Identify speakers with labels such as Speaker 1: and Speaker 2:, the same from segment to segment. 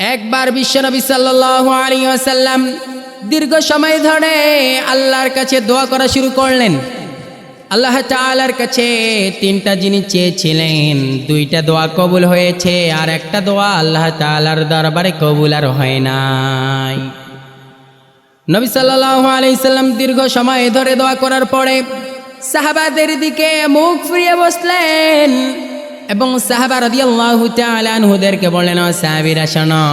Speaker 1: একবার বিশ্বনবী আলাইহি ওয়াসাল্লাম দীর্ঘ সময় ধরে আল্লাহর কাছে দোয়া করা শুরু করলেন। আল্লাহ তাআলার কাছে তিনটা জিনিস চেয়েছিলেন, দুইটা দোয়া কবুল হয়েছে আর একটা দোয়া আল্লাহ তাআলার দরবারে কবুল আর হয় নাই। নবী সাল্লাল্লাহু আলাইহি সাল্লাম দীর্ঘ সময় ধরে দোয়া করার পরে সাহাবাদের দিকে মুখ ফিরিয়ে বসলেন। এবং সাহাবা রাদিয়াল্লাহু তাআলা আনহুদেরকে বললেন, ও সাহাবীরা, শোনো।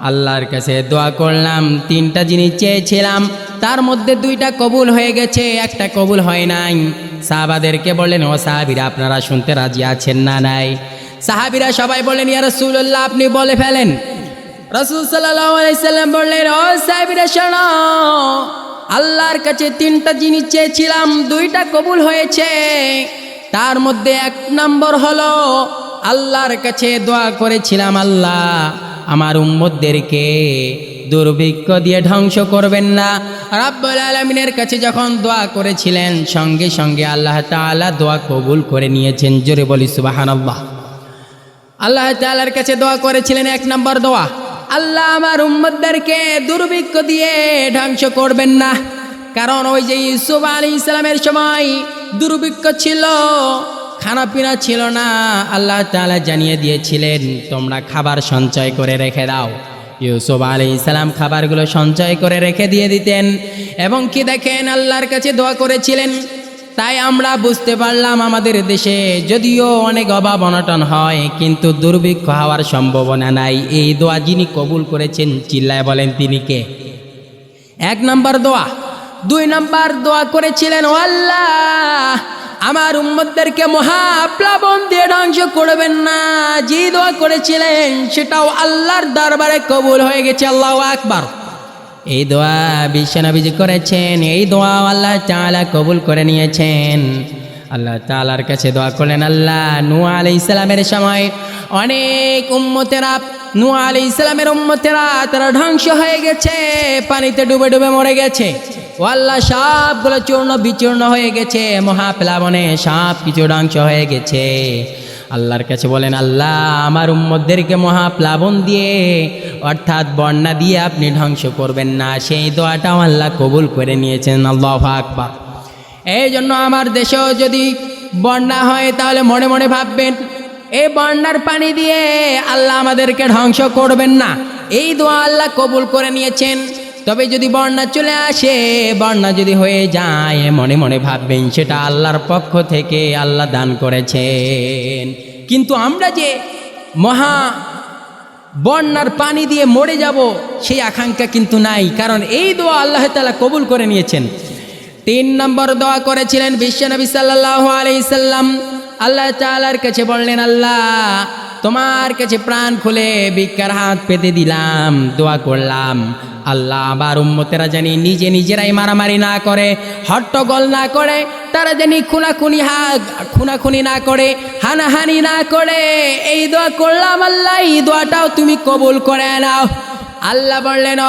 Speaker 1: আল্লাহর কাছে দোয়া করলাম, তিনটা জিনিস চেয়েছিলাম। তার মধ্যে দুইটা কবুল হয়ে গেছে, একটা কবুল হয় নাই। সাহাবাদেরকে বললেন, ও সাহাবীরা, আপনারা শুনতে রাজি আছেন না নাই? সাহাবীরা সবাই বললেন, ইয়া রাসূলুল্লাহ, আপনি বলে ফেলেন। রসুল সাল্লাম বললেন, ও সাহেবিরা, শোনো। আল্লাহর কাছে তিনটা জিনিস চেয়েছিলাম, দুইটা কবুল হয়েছে। তার মধ্যে এক নম্বর হলো, আল্লাহর কাছে দোয়া করেছিলাম, আল্লাহ, আমার উম্মতদেরকে দুর্ভিক্ষ দিয়ে ধ্বংস করবেন না। রাব্বুল আলমিনের কাছে যখন দোয়া করেছিলেন, সঙ্গে সঙ্গে আল্লাহ তাআলা দোয়া কবুল করে নিয়েছেন, জোরে বলি সুবাহানাল্লাহ। আল্লাহ তাআলার কাছে দোয়া করেছিলেন, এক নম্বর দোয়া, আল্লাহ আমার উম্মতদেরকে দুর্ভিক্ষ দিয়ে ধ্বংস করবেন না। কারণ ওই যে ইউসুফ আলী ইসলামের সময় দুর্ভিক্ষ ছিল, খানাপিনা ছিল না। আল্লাহ তাআলা জানিয়ে দিয়েছিলেন, তোমরা খাবার সঞ্চয় করে রেখে দাও। ইউসুফ আলী ইসলাম খাবারগুলো সঞ্চয় করে রেখে দিয়ে দিতেন। এবং কি দেখেন, আল্লাহর কাছে দোয়া করেছিলেন। তাই আমরা বুঝতে পারলাম আমাদের দেশে যদিও অনেক অভাব অনটন হয়, কিন্তু দুর্ভিক্ষ হওয়ার সম্ভাবনা নাই। এই দোয়া যিনি কবুল করেছেন, চিল্লায় বলেন তিনি কে? এক নম্বর দোয়া দুই নম্বর দোয়া করেছিলেন ও আল্লাহ, আমার উম্মতদেরকে মহাপ্লাবন দিয়ে ধ্বংস করবেন না। যে দোয়া করেছিলেন, সেটাও আল্লাহর দরবারে কবুল হয়ে গেছে, আল্লাহ আকবার। এই দোয়া বিশ্বনবীজি করেছেন, এই দোয়া আল্লাহ তাআলা কবুল করে নিয়েছেন। আল্লাহ তাআলার কাছে দোয়া করলেন, আল্লাহ নুয়া আলাই ইসলামের সময় অনেক উম্মতেরা নূ আলাই ইসলামের উম্মতেরা তারা ধ্বংস হয়ে গেছে, পানিতে ডুবে ডুবে মরে গেছে। ও আল্লাহ, সবগুলো চূর্ণ বিচূর্ণ হয়ে গেছে। মহাপ্লাবনে সব কিছু ধ্বংস হয়ে গেছে। আল্লাহর কাছে বলেন, আল্লাহ, আমার উম্মতদেরকে মহাপ্লাবন দিয়ে, অর্থাৎ বন্যা দিয়ে আপনি ধ্বংস করবেন না। সেই দোয়াটাও আল্লাহ কবুল করে নিয়েছেন। আল্লাহ আকবার। এই জন্য আমার দেশেও যদি বন্যা হয়, তাহলে মনে মনে ভাববেন এই বন্যার পানি দিয়ে আল্লাহ আমাদেরকে ধ্বংস করবেন না। এই দোয়া আল্লাহ কবুল করে নিয়েছেন। তবে যদি বন্যা চলে আসে বন্যা যদি হয়ে যায়, মনে মনে ভাববেন সেটা আল্লাহর পক্ষ থেকে আল্লাহ দান করেছেন। কিন্তু আমরা যে মহা বন্যার পানি দিয়ে মরে যাব, সেই আকাঙ্ক্ষা কিন্তু নাই। কারণ এই দোয়া আল্লাহ তালা কবুল করে নিয়েছেন। তিন নম্বর দোয়া করেছিলেন বিশ্বনবী সাল্লাহ আলাইসাল্লাম আল্লাহ তালার কাছে বললেন, আল্লাহ, তোমার কাছে প্রাণ খুলে ভিক্ষার হাত পেতে দিলাম, দোয়া করলাম। আল্লাহ আবার উম্মতেরা জানি নিজে নিজেরাই মারামারি না করে, হট্টগোল না করে, তারা জানি খুনাখুনি হা খুনাখুনি না করে, হানাহানি না করে। এই দোয়া করলাম আল্লাহ, এই দোয়াটাও তুমি কবুল করে নাও। আল্লাহ বললেন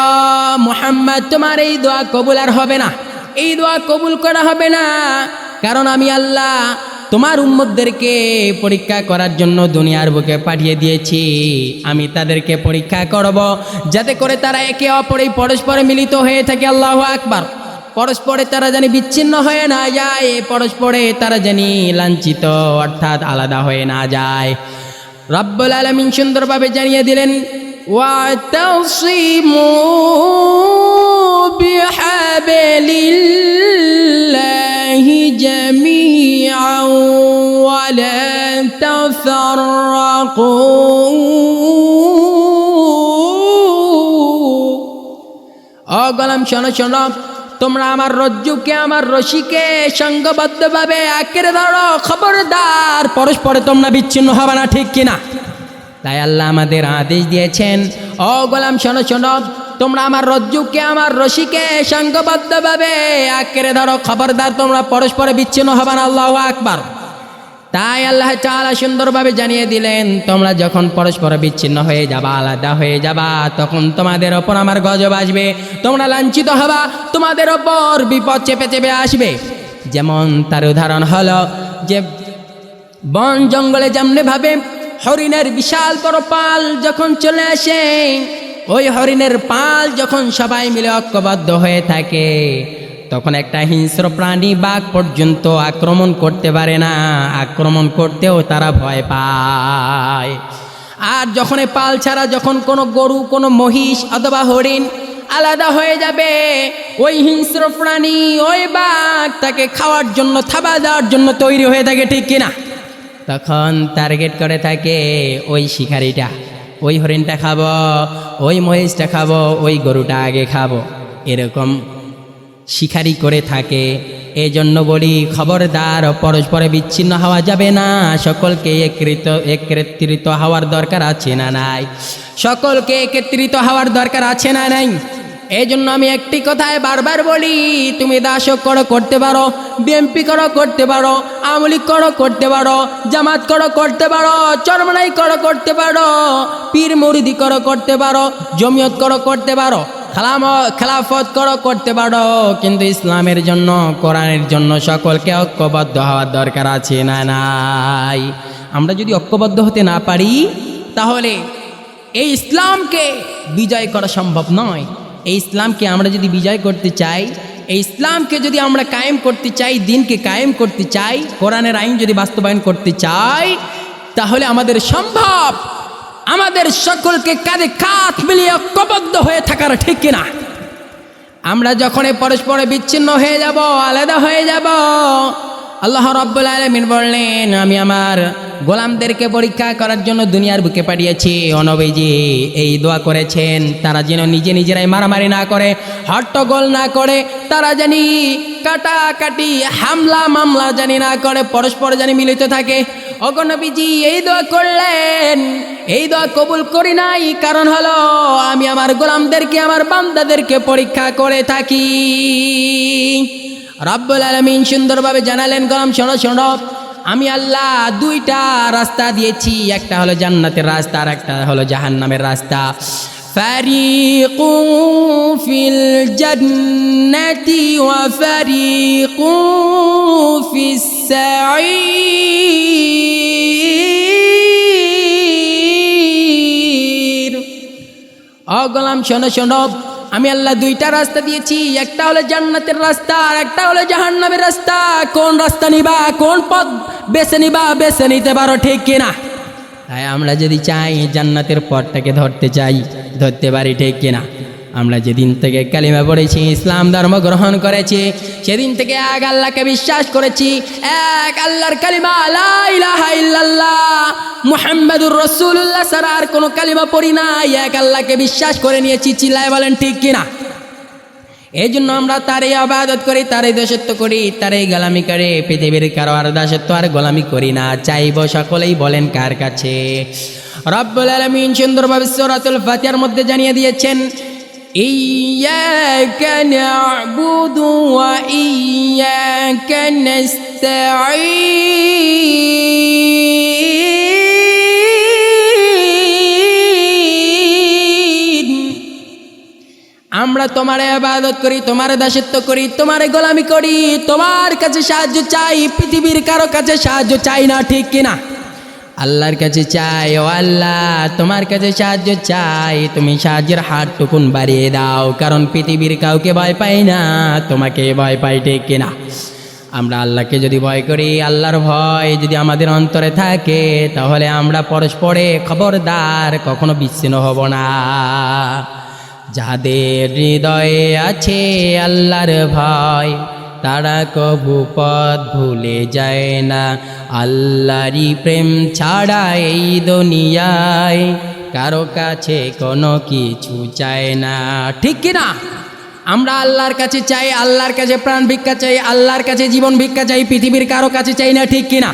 Speaker 1: মোহাম্মদ, তোমার এই দোয়া কবুল আর হবে না। এই দোয়া কবুল করা হবে না। কারণ আমি আল্লাহ তোমার উম্মতদেরকে পরীক্ষা করার জন্য দুনিয়ার বুকে পাঠিয়ে দিয়েছি। আমি তাদেরকে পরীক্ষা করব। যাতে করে তারা একে অপরে পরস্পরে মিলিত হয়ে থাকে। আল্লাহ আকবার। পরস্পরে তারা জানি বিচ্ছিন্ন হয়ে না যায়, পরস্পরে তারা জানি লাঞ্ছিত, অর্থাৎ আলাদা হয়ে না যায়। রব্বুল আলমিন সুন্দরভাবে জানিয়ে দিলেন ওয়া ও গলাম শোনো শোনো। তোমরা আমার রজ্জুকে, আমার রশিকে সঙ্গবদ্ধভাবে আঁকড়ে ধরো, খবরদার। পরস্পরে তোমরা বিচ্ছিন্ন হবে না, ঠিক কিনা? তাই আল্লাহ আমাদের আদেশ দিয়েছেন। ও গোলাম শোনো শোনো। তোমরা আমার রজ্জুকে, আমার রশিকে সঙ্গবদ্ধভাবে আঁকড়ে ধরো, খবরদার। তোমরা পরস্পরে বিচ্ছিন্ন হবে না, আল্লাহ আকবার। তাই আল্লাহ তাআলা সুন্দরভাবে জানিয়ে দিলেন, তোমরা যখন পরস্পর বিচ্ছিন্ন হয়ে যাবা, আলাদা হয়ে যাবা, তখন তোমাদের ওপর আমার গজব আসবে, তোমরা লাঞ্ছিত হবা, তোমাদের ওপর বিপদ চেপে চেপে আসবে। যেমন তার উদাহরণ হলো যে, বন জঙ্গলে যেমনি ভাবে হরিণের বিশাল বড় পাল যখন চলে আসে, ওই হরিণের পাল যখন সবাই মিলে ঐক্যবদ্ধ হয়ে থাকে তখন একটা হিংস্র প্রাণী বাঘ পর্যন্ত আক্রমণ করতে পারে না। আক্রমণ করতেও তারা ভয় পায়। আর যখন পাল ছাড়া যখন কোনো গরু, কোনো মহিষ অথবা হরিণ আলাদা হয়ে যাবে, ওই হিংস্র প্রাণী, ওই বাঘ তাকে খাওয়ার জন্য, থাবা দেওয়ার জন্য তৈরি হয়ে থাকে, ঠিক কিনা? তখন টার্গেট করে থাকে, ওই শিকারিটা, ওই হরিণটা খাব, ওই মহিষটা খাব, ওই গরুটা আগে খাব। এরকম শিকারি করে থাকে। এই জন্য বলি, খবরদার পরস্পরে বিচ্ছিন্ন হওয়া যাবে না। সকলকে একত্রিত একত্রিত হওয়ার দরকার আছে না নাই? সকলকে একত্রিত হওয়ার দরকার আছে না নাই? এই জন্য আমি একটি কথায় বারবার বলি, তুমি দাসক করো, করতে পারো। বিএমপি করো, করতে পারো। আমলিক করো, করতে পারো। জামাত করো, করতে পারো। চরমনাই করো, করতে পারো। পীর মুরিদি করো, করতে পারো। জমিয়ত করো, করতে পারো। খালাম, খেলাফত করো, করতে পারো, কিন্তু ইসলামের জন্য, কোরআনের জন্য সকলকে ঐক্যবদ্ধ হওয়ার দরকার আছে না, নাই? আমরা যদি ঐক্যবদ্ধ হতে না পারি, তাহলে এই ইসলামকে বিজয় করা সম্ভব নয়। এই ইসলামকে আমরা যদি বিজয় করতে চাই, এই ইসলামকে যদি আমরা কায়েম করতে চাই, দিনকে কায়েম করতে চাই, কোরআনের আইন যদি বাস্তবায়ন করতে চাই, তাহলে আমাদের সম্ভব আমাদের সকলকে কাঁধে কাঁধ মিলিয়ে ঐক্যবদ্ধ হয়ে থাকার ঠিক কিনা? আমরা যখন পরস্পরে বিচ্ছিন্ন হয়ে যাব, আলাদা হয়ে যাব, আল্লাহ রব্বুল আলমিন বললেন, আমি আমার গোলামদেরকে পরীক্ষা করার জন্য দুনিয়ার বুকে পাঠিয়েছি। অনবীজি এই দোয়া করেছেন, তারা যেন নিজে নিজেরাই মারামারি না করে, হট্টগোল না করে, তারা জানি কাটাকাটি হামলা মামলা জানি না করে, পরস্পর জানি মিলিত থাকে। অগণবীজি এই দোয়া করলেন। এই দোয়া কবুল করি নাই, কারণ হলো আমি আমার গোলামদেরকে, আমার বান্দাদেরকে পরীক্ষা করে থাকি। রব্বুল আলমিন সুন্দরভাবে জানালেন, গোলাম, শোনো শোনো। আমি আল্লাহ দুইটা রাস্তা দিয়েছি, একটা হলো জান্নাতের রাস্তা আর একটা হলো জাহান্নামের রাস্তা। فريق في الجنة وفريق في السعير অগলাম শোনো শোনো আমি আল্লাহ দুইটা রাস্তা দিয়েছি একটা হলো জান্নাতের রাস্তা আর একটা হলো জাহান্নামের রাস্তা কোন রাস্তা নিবা কোন পথ বেছে নিবা বেছে নিতে পারো ঠিক কিনা তাই আমরা যদি চাই জান্নাতের পথটাকে ধরতে চাই, ধরতে পারি ঠিক কিনা? আমরা যেদিন থেকে কালিমা পড়েছি, ইসলাম ধর্ম গ্রহণ করেছি, সেদিন থেকে এক আল্লাহকে বিশ্বাস করেছি, এক আল্লাহর কালিমা ইল্লাল্লাহ, মুহাম্মাদুর রাসূলুল্লাহ ছাড়া আর কোনো কালিমা পড়ি নাই, এক আল্লাহকে বিশ্বাস করে নিয়েছি, চিল্লায় বলেন ঠিক কিনা? এই জন্য আমরা তারই আবাদত করি তারই দাসত্ব করি তারই গোলামি করে পৃথিবীর কারো আর দাসত্ব আর গোলামি করি না চাইব সকলেই বলেন কার কাছে রব্বুল আলমিন সুন্দরভাবে সরাতুল ফাতিহার মধ্যে জানিয়ে দিয়েছেন إياك نعبد وإياك نستعين আমরা তোমার আবাদত করি, তোমার দাসত্ব করি, তোমার গোলামি করি, তোমার কাছে সাহায্য চাই, পৃথিবীর কারও কাছে সাহায্য চাই না, ঠিক কিনা আল্লাহর কাছে চাই, ও আল্লাহ, তোমার কাছে সাহায্য চাই, তুমি সাহায্যের হাত টুকুন বাড়িয়ে দাও, কারণ পৃথিবীর কাউকে ভয় পাই না, তোমাকে ভয় পাই, ঠিক কিনা আমরা আল্লাহকে যদি ভয় করি, আল্লাহর ভয় যদি আমাদের অন্তরে থাকে, তাহলে আমরা পরস্পরে খবরদার, কখনো বিচ্ছিন্ন হব না। যাদের হৃদয়ে আছে আল্লাহর ভয়, তারা কবু পথ ভুলে যায় না। আল্লাহরই প্রেম ছাড়া এই দুনিয়ায় কারও কাছে কোনো কিছু চায় না। ঠিক কিনা আমরা আল্লাহর কাছে চাই, আল্লাহর কাছে প্রাণ ভিক্ষা চাই, আল্লাহর কাছে জীবন ভিক্ষা চাই, পৃথিবীর কারও কাছে চাই না, ঠিক কিনা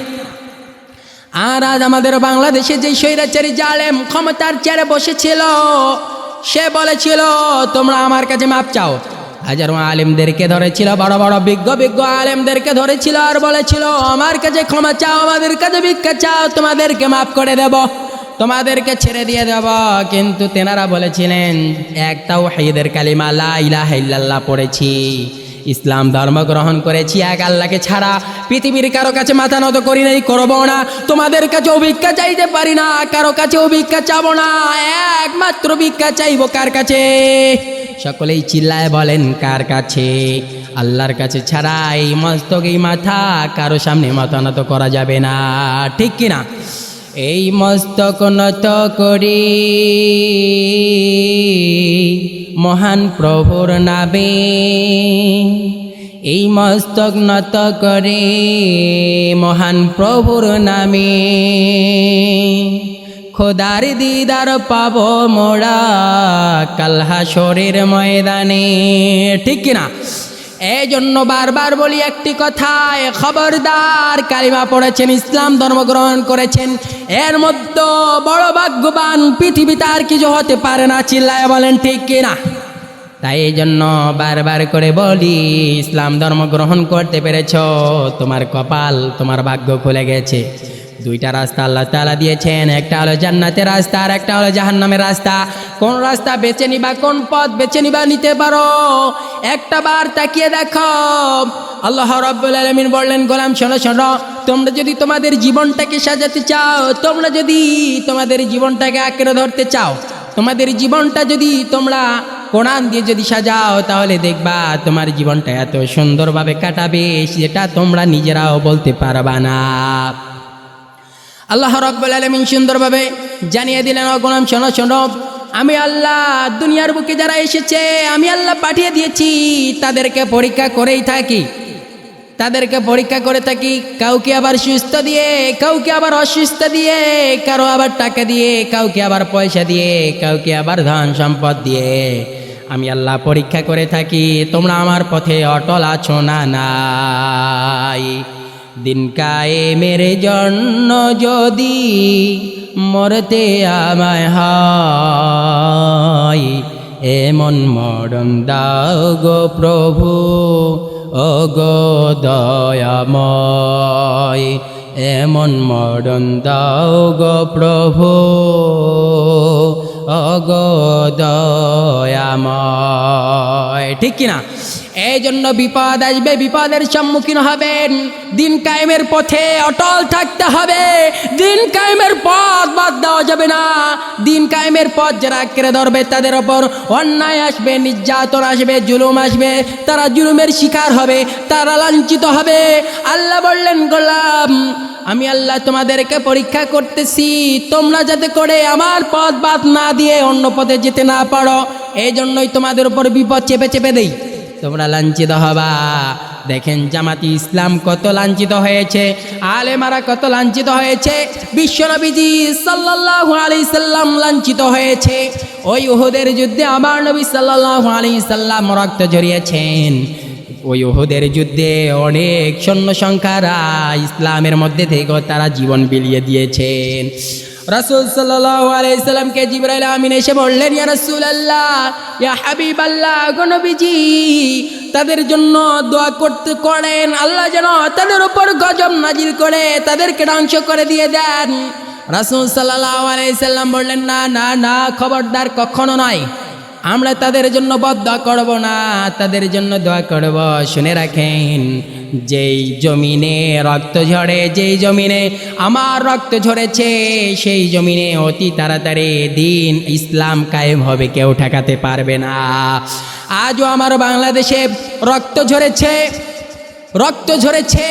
Speaker 1: আর আজ আমাদের বাংলাদেশে যে স্বৈরাচারী জালেম ক্ষমতার চেয়ারে বসেছিল সে বলেছিল, তোমরা আমার কাছে মাপ চাও। হাজারো আলেমদেরকে ধরেছিল, বড় বড় বিজ্ঞ বিজ্ঞ আলেমদেরকে ধরেছিল আর বলেছিল, আমার কাছে ক্ষমা চাও, আমাদের কাছে ভিক্ষা চাও, তোমাদেরকে মাফ করে দেব, তোমাদেরকে ছেড়ে দিয়ে দেব। কিন্তু তেনারা বলেছিলেন একটাও হাইদের কালিমা লা ইলাহা পড়েছি। ইসলাম ধর্ম গ্রহণ করেছি, এক আল্লাহকে ছাড়া পৃথিবীর কারও কাছে মাথা নত করি নাই, করব না। তোমাদের কাছে অভিজ্ঞা চাইতে পারি না, কারও কাছে অভিজ্ঞা চাবো না, একমাত্র ভিক্ষা চাইব কার কাছে? সকলেই চিল্লায় বলেন, কার কাছে? আল্লাহর কাছে ছাড়া এই মস্তক মাথা কারও সামনে মাথা নত করা যাবে না, ঠিক কিনা এই মস্তক নত করি। মহান প্রভুর নাবে এই মস্তক নত করে মহান প্রভুর নামে। খোদার দিদার পাব মোড়া কালহা শরীর ময়দানে। ঠিক কিনা? এই জন্য বারবার বলি একটি কথায় খবরদার কালিমা পড়েছেন, ইসলাম ধর্ম গ্রহণ করেছেন। এর মধ্যে বড় ভাগ্যবান পৃথিবীতে আর কিছু হতে পারে না, চিল্লায় বলেন, ঠিক কিনা তাই এই জন্য বারবার করে বলি, ইসলাম ধর্ম গ্রহণ করতে পেরেছ, তোমার কপাল, তোমার ভাগ্য খুলে গেছে। দুইটা রাস্তা আল্লাহ তালা দিয়েছেন, একটা হলো জান্নাতের রাস্তা আর একটা হলো জাহান্নামের রাস্তা। কোন রাস্তা বেছে নিবা, কোন পথ বেছে নিবা নিতে পারো। একটা বার তাকিয়ে দেখো, আল্লাহ রব্বুল আলমিন বললেন, গোলাম শোনো শোনো, তোমরা যদি তোমাদের জীবনটাকে সাজাতে চাও, তোমরা যদি তোমাদের জীবনটাকে আঁকড়ে ধরতে চাও, তোমাদের জীবনটা যদি তোমরা কোরআন দিয়ে যদি সাজাও, তাহলে দেখবা তোমার জীবনটা এত সুন্দরভাবে কাটাবে, সেটা তোমরা নিজেরাও বলতে পারবা না। আল্লাহ রব্বুল আলমিন সুন্দরভাবে জানিয়ে দিলেন অগণাম শোনো শোনো। আমি আল্লাহ দুনিয়ার বুকে যারা এসেছে, আমি আল্লাহ পাঠিয়ে দিয়েছি। তাদেরকে পরীক্ষা করেই থাকি। তাদেরকে পরীক্ষা করে থাকি। কাউকে আবার সুস্থ দিয়ে, কাউকে আবার অসুস্থ দিয়ে, কারও আবার টাকা দিয়ে, কাউকে আবার পয়সা দিয়ে, কাউকে আবার ধন সম্পদ দিয়ে। আমি আল্লাহ পরীক্ষা করে থাকি। তোমরা আমার পথে অটল আছো না, নাই? দিন কায়ে কায়েমের জন্য যদি মরতে আমায় হয়, এমন মরণ দাও গো প্রভু, ও গো দয়াময়, এমন মরণ দাও গো প্রভু, ও গো দয়াময়। ঠিক কিনা? এই জন্য বিপদ আসবে, বিপদের সম্মুখীন হবেন। দিন কায়েমের পথে অটল থাকতে হবে। দিন কায়েমের পথ বাদ দেওয়া যাবে না। দিন কায়েমের পথ যারা কেড়ে ধরবে, তাদের ওপর অন্যায় আসবে, নির্যাতন আসবে, জুলুম আসবে। তারা জুলুমের শিকার হবে, তারা লাঞ্ছিত হবে। আল্লাহ বললেন, গোলাম আমি আল্লাহ তোমাদেরকে পরীক্ষা করতেছি। তোমরা যাতে করে আমার পথ বাদ না দিয়ে অন্য পথে যেতে না পারো এই জন্যই তোমাদের উপর বিপদ চেপে চেপে দেই। তোমরা লাঞ্ছিত হবা। দেখেন জামাতি ইসলাম কত লাঞ্ছিত হয়েছে, আলেমারা কত লাঞ্ছিত হয়েছে, বিশ্বনবীজি সাল্লাল্লাহু আলাইহি সাল্লাম লাঞ্ছিত হয়েছে। ওই উহুদের যুদ্ধে আমার নবী সাল্লাল্লাহু আলাইহি সাল্লাম রক্ত ঝরিয়েছেন। ওই ওহুদের যুদ্ধে অনেক সৈন্য সংখ্যারা ইসলামের মধ্যে থেকে তারা জীবন বিলিয়ে দিয়েছেন। রাসুল সাল্লাহ আলাইসাল্লামকে জিবরাইল আমিন এসে বললেন, ইয়া রাসুল আল্লাহ ইয়া হাবিব আল্লাহ গনবীজি তাদের জন্য দোয়া করতে করেন। আল্লাহ যেন তাদের উপর গজব নাজিল করে, তাদেরকে ধ্বংস করে দিয়ে দেন। রাসুল সাল্লাহ আলাইসাল্লাম বললেন, না না না, খবরদার কখনো নয়। আমরা তাদের জন্য বদা করব না, তাদের জন্য দোয়া করব। শুনে রাখেন, যেই জমিনে রক্ত ঝরে, যেই জমিনে আমার রক্ত ঝরেছে, সেই জমিনে অতি তাড়াতাড়ি দিন ইসলাম কায়েম হবে, কেউ ঠেকাতে পারবে না। আজও আমার বাংলাদেশে রক্ত ঝরেছে রক্ত ঝরেছে,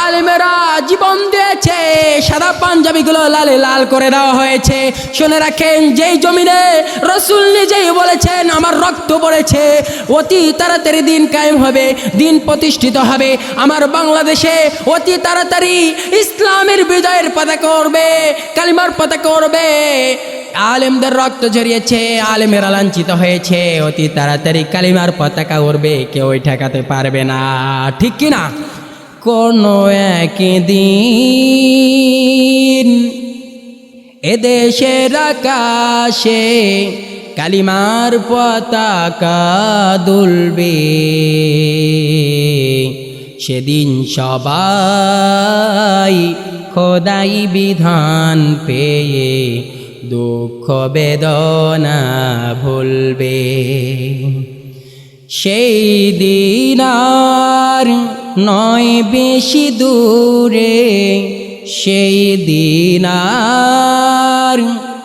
Speaker 1: আলমেরা জীবন দিয়েছে, সাদা পাঞ্জাবিগুলো লালে লাল করে দেওয়া হয়েছে। শুনে রাখেন, যেই জমিনে রসুল নিজেই বলেছেন, আমার রক্ত পড়েছে, অতি তাড়াতাড়ি দিন কায়েম হবে, দিন প্রতিষ্ঠিত হবে। আমার বাংলাদেশে অতি তাড়াতাড়ি ইসলামের বিজয়ের পতাকা করবে কালিমার পতাকা উড়বে। আলেমদের রক্ত ঝরিয়েছে, আলেমেরা লাঞ্ছিত হয়েছে। অতি তাড়াতাড়ি কালিমার পতাকা উড়বে, কেউ ঠেকাতে পারবে না। ঠিক কি না কোনো একদিন এদেশের আকাশে কালিমার পতাকা দুলবে। সেদিন সবাই খোদাই বিধান পেয়ে দুঃখ বেদনা ভুলবে। সেই দিন নয় বেশি দূরে, সেই দিন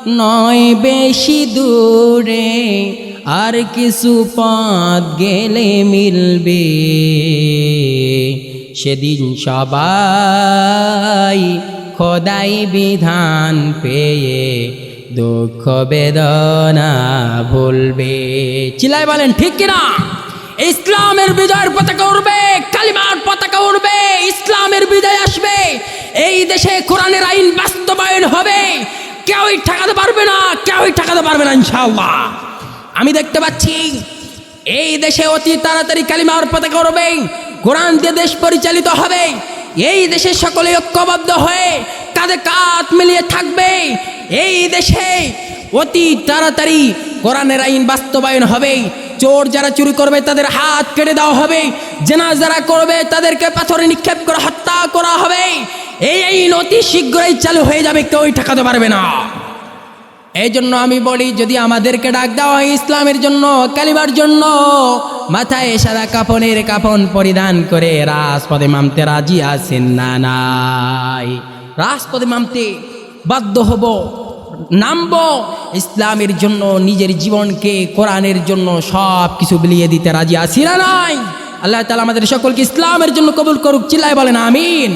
Speaker 1: নয় বেশি দূরে আর কিছু পথ গেলে মিলবে। সেদিন সবাই খোদাই বিধান পেয়ে দুঃখ বেদনা ভুলবে। চিলাই বলেন, ঠিক কিনা? ইসলামের বিজয়ের পতাকা উড়বে, কালিমার পতাকা উড়বে, ইসলামের বিজয় আসবে। এই দেশে কোরআনের আইন বাস্তবায়ন হবে। কেউই ঠেকাতে পারবে না, কেউই ঠেকাতে পারবে না, ইনশাআল্লাহ। আমি দেখতে পাচ্ছি, এই দেশে অতি তাড়াতাড়ি কালিমার পতাকা উড়বে। কোরআন দিয়ে দেশ পরিচালিত হবে। এই দেশে সকলে ঐক্যবদ্ধ হয়ে কাঁধে কাঁধ মিলিয়ে থাকবে। এই দেশে অতি তাড়াতাড়ি কোরআনের আইন বাস্তবায়ন হবে। চোর যারা চুরি করবে, তাদের হাত কেটে দেওয়া হবে। জেনা যারা করবে, তাদেরকে পাথরে নিক্ষেপ করে হত্যা করা হবে। এই আইন অতি শীঘ্রই চালু হয়ে যাবে, কেউই ঠেকাতে পারবে না। এই জন্য আমি বলি, যদি আমাদেরকে ডাক দেওয়া হয় ইসলামের জন্য, কালিমার জন্য, মাথায় সাদা কাপনের কাপন পরিধান করে রাজপদে মামতে রাজি আছেন না, নাই। রাজপদে মামতে বাধ্য হব, নামব। ইসলামের জন্য, নিজের জীবনকে কোরআনের জন্য সব কিছু বিলিয়ে দিতে রাজি আছি না, নাই? আল্লাহ তালা আমাদের সকলকে ইসলামের জন্য কবুল করুক, চিল্লায় বলেন, আমিন।